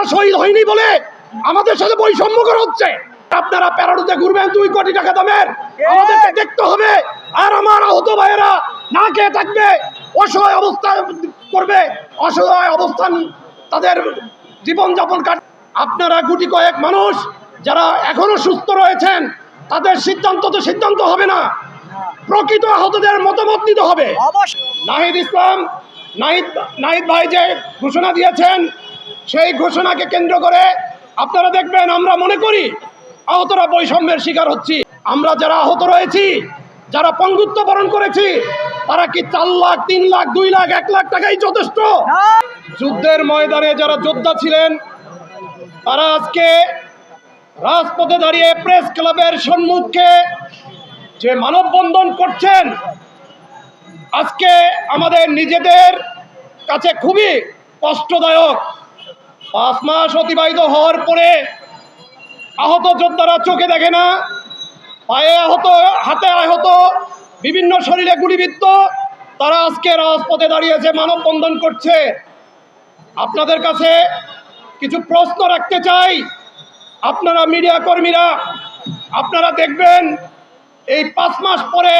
আমরা শহীদ হইনি বলে আমাদের সাথে বৈষম্য করা হচ্ছে। আপনারা প্যারাডুতে ঘুরবেন দুই কোটি টাকা দামের। আমাদেরকে দেখতে হবে। আর আমার আহত ভাইয়েরা না খেয়ে থাকবে অসহায় অবস্থা করবে অসহায় অবস্থান তাদের জীবনযাপন কাট আপনারা গুটি কয়েক মানুষ যারা এখনও সুস্থ রয়েছেন তাদের সিদ্ধান্ত তো সিদ্ধান্ত হবে না। প্রকৃত আহতদের মতামত নিতে হবে। নাহিদ ইসলাম নাহিদ নাহিদ ভাই যে ঘোষণা দিয়েছেন সেই ঘোষণাকে কেন্দ্র করে আপনারা দেখবেন, আমরা মনে করি আহতরা বৈষম্যের শিকার হচ্ছি। আমরা যারা আহত রয়েছি, যারা পঙ্গুত্ব বরণ করেছি, তারা কি চার লাখ, তিন লাখ, দুই লাখ, এক লাখ টাকাই যথেষ্ট? যুদ্ধের ময়দানে যারা যোদ্ধা ছিলেন, তারা আজকে রাজপথে দাঁড়িয়ে প্রেস ক্লাবের সম্মুখে যে মানববন্ধন করছেন, আজকে আমাদের নিজেদের কাছে খুবই কষ্টদায়ক পাঁচ মাস অতিবাহিত হওয়ার পরে আহত যোদ্ধারা চোখে দেখে না, পায়ে আহত, হাতে আহত, বিভিন্ন শরীরে গুলিবিদ্ধ, তারা আজকে রাজপথে দাঁড়িয়েছে, মানববন্ধন করছে। আপনাদের কাছে কিছু প্রশ্ন রাখতে চাই। আপনারা মিডিয়া কর্মীরা, আপনারা দেখবেন, এই পাঁচ মাস পরে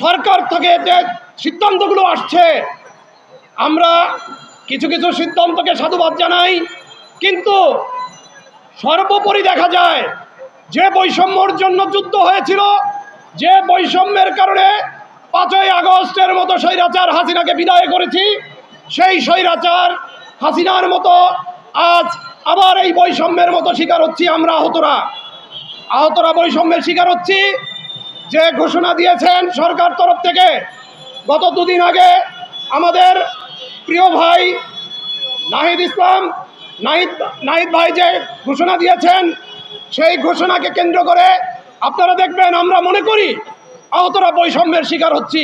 সরকার থেকে যে সিদ্ধান্তগুলো আসছে, আমরা কিছু কিছু সিদ্ধান্তকে সাধুবাদ জানাই। কিন্তু সর্বোপরি দেখা যায়, যে বৈষম্যর জন্য যুদ্ধ হয়েছিল, যে বৈষম্যের কারণে পাঁচই আগস্টের মতো স্বৈরাচার হাসিনাকে বিদায় করেছি, সেই স্বৈরাচার হাসিনার মতো আজ আবার এই বৈষম্যের মতো শিকার হচ্ছি আমরা আহতরা। আহতরা বৈষম্যের শিকার হচ্ছি, যে ঘোষণা দিয়েছেন সরকার তরফ থেকে। গত দুদিন আগে আমাদের প্রিয় ভাই, নাহিদ ইসলাম, নাহিদ নাহিদ ভাই যে ঘোষণা দিয়েছেন, সেই ঘোষণাকে কেন্দ্র করে আপনারা দেখবেন, আমরা মনে করি আহতরা বৈষম্যের শিকার হচ্ছি।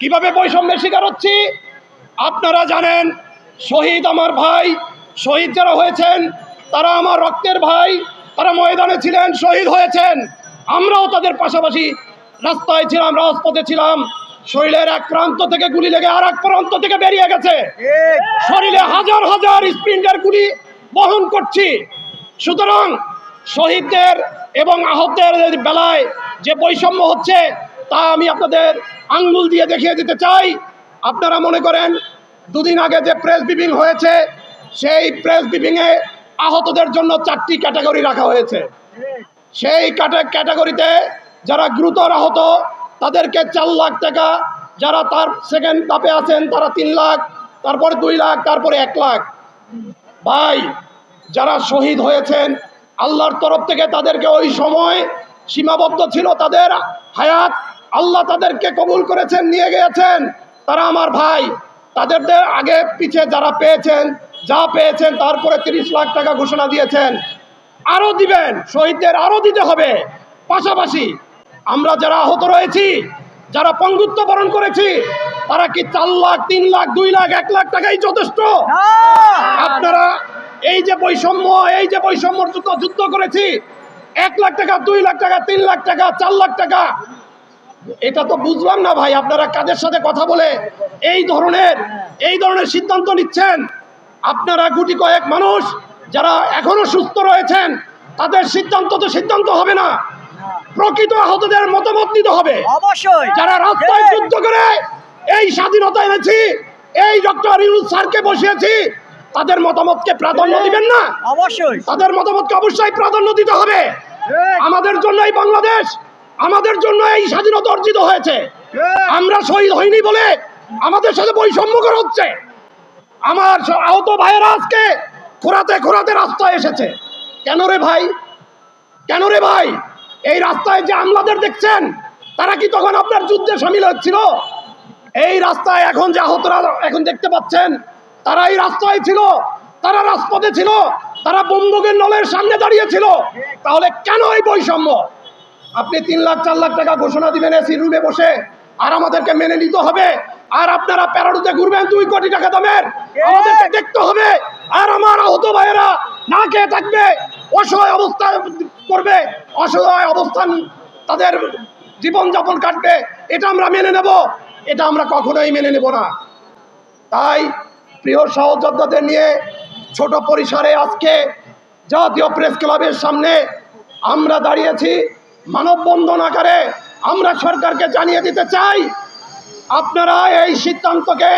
কীভাবে বৈষম্যের শিকার হচ্ছি? আপনারা জানেন, শহীদ আমার ভাই, শহীদ যারা হয়েছেন, তারা আমার রক্তের ভাই, তারা ময়দানে ছিলেন, শহীদ হয়েছেন। আমরাও তাদের পাশাপাশি রাস্তায় ছিলাম, রাজপথে ছিলাম। শরীরের এক প্রান্ত থেকে গুলি লেগে আর এক প্রান্ত থেকে বেরিয়ে গেছে। শরীরে হাজার হাজার স্প্রিন্টার গুলি বহন করছি। সুতরাং শহীদদের এবং আহতদের বেলায় যে বৈষম্য হচ্ছে তা আমি আপনাদের আঙ্গুল দিয়ে দেখিয়ে দিতে চাই। আপনারা মনে করেন দুদিন আগে যে প্রেস ব্রিফিং হয়েছে সেই প্রেস ব্রিফিংয়ে আহতদের জন্য চারটি ক্যাটাগরি রাখা হয়েছে। সেই ক্যাটাগরিতে যারা গুরুতর আহত তাদেরকে চার লাখ টাকা, যারা তার সেকেন্ড ধাপে আছেন, তারা তিন লাখ, তারপরে দুই লাখ, তারপরে এক লাখ। ভাই, যারা শহীদ হয়েছেন, আল্লাহর তরফ থেকে তাদেরকে ওই সময় সীমাবদ্ধ ছিল তাদের হায়াত, আল্লাহ তাদেরকে কবুল করেছেন, নিয়ে গিয়েছেন। তারা আমার ভাই তাদের আগে পিছে যারা পেয়েছেন, যা পেয়েছেন, তারপরে তিরিশ লাখ টাকা ঘোষণা দিয়েছেন। আরও দিবেন, শহীদদের আরও দিতে হবে। পাশাপাশি আমরা যারা আহত রয়েছি যারা পঙ্গুত্ব বরণ করেছি তারা কি চার লাখ তিন লাখ দুই লাখ এক লাখ টাকাই যথেষ্ট? আপনারা এই যে বৈষম্য এই যে বৈষম্য যুদ্ধ যুদ্ধ করেছি এক লাখ টাকা দুই লাখ টাকা তিন লাখ টাকা চার লাখ টাকা। এটা তো বুঝলাম না ভাই আপনারা কাদের সাথে কথা বলে এই ধরনের এই ধরনের সিদ্ধান্ত নিচ্ছেন? আপনারা গুটি কয়েক মানুষ যারা এখনও সুস্থ রয়েছেন তাদের সিদ্ধান্ত তো সিদ্ধান্ত হবে না। প্রকৃত আহতদের মতামত নিতে হবে। অবশ্যই। যারা রাস্তায়। যুদ্ধ করে এই স্বাধীনতা এনেছি এই ডক্টর ইউনুস স্যারকে বসিয়েছি তাদের মতামতকে প্রাধান্য দিবেন না? অবশ্যই। তাদের মতামতকে অবশ্যই প্রাধান্য দিতে হবে। আমাদের জন্য এই বাংলাদেশ আমাদের জন্য এই স্বাধীনতা অর্জিত হয়েছে। আমরা শহীদ হইনি বলে আমাদের সাথে বৈষম্য করা হচ্ছে। আমার আহত ভাইয়েরা আজকে খোরাতে খোরাতে রাস্তায় এসেছে। কেন রে ভাই? কেন রে ভাই? এই রাস্তায় যে আমলাদের দেখছেন, তারা কি তখন আপনার যুদ্ধে সামিল হচ্ছিল? এই রাস্তায় এখন যে আহতরা এখন দেখতে পাচ্ছেন, তারা এই রাস্তায় ছিল, তারা রাজপথে ছিল, তারা বন্দুকের নলের সামনে দাঁড়িয়েছিল তাহলে কেন এই বৈষম্য? আপনি তিন লাখ, চার লাখ টাকা ঘোষণা দিবেন এসি রুমে বসে আর আমাদেরকে মেনে নিতে হবে। আর আপনারা প্যারাডুতে ঘুরবেন দুই কোটি টাকা দামের। আমাদেরকে দেখতে হবে। আর আমার আহত ভাইয়েরা না খেয়ে থাকবে অসহায় অবস্থা করবে অসহায় অবস্থান তাদের জীবনযাপন কাটবে এটা আমরা মেনে নেব। এটা আমরা কখনোই মেনে নেব না। তাই প্রিয় সহযোদ্ধাদের নিয়ে ছোট পরিসরে আজকে জাতীয় প্রেস ক্লাবের সামনে আমরা দাঁড়িয়েছি মানববন্ধন আকারে। আমরা সরকারকে জানিয়ে দিতে চাই, আপনারা এই সিদ্ধান্তকে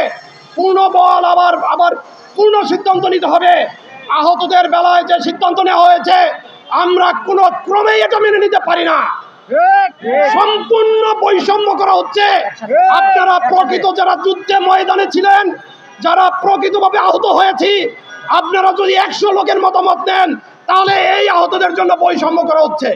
পূর্ণ বল আবার আবার পূর্ণ সিদ্ধান্ত নিতে হবে। আহতদের বেলায় যে সিদ্ধান্ত নেওয়া হয়েছে, আমরা কোনো ক্রমেই এটা মেনে নিতে পারি না। সম্পূর্ণ বৈষম্য করা হচ্ছে। আপনারা প্রকৃত যারা যুদ্ধে ময়দানে ছিলেন, যারা প্রকৃতভাবে আহত হয়েছি, আপনারা যদি একশো লোকের মতামত নেন, তাহলে এই আহতদের জন্য বৈষম্য করা হচ্ছে।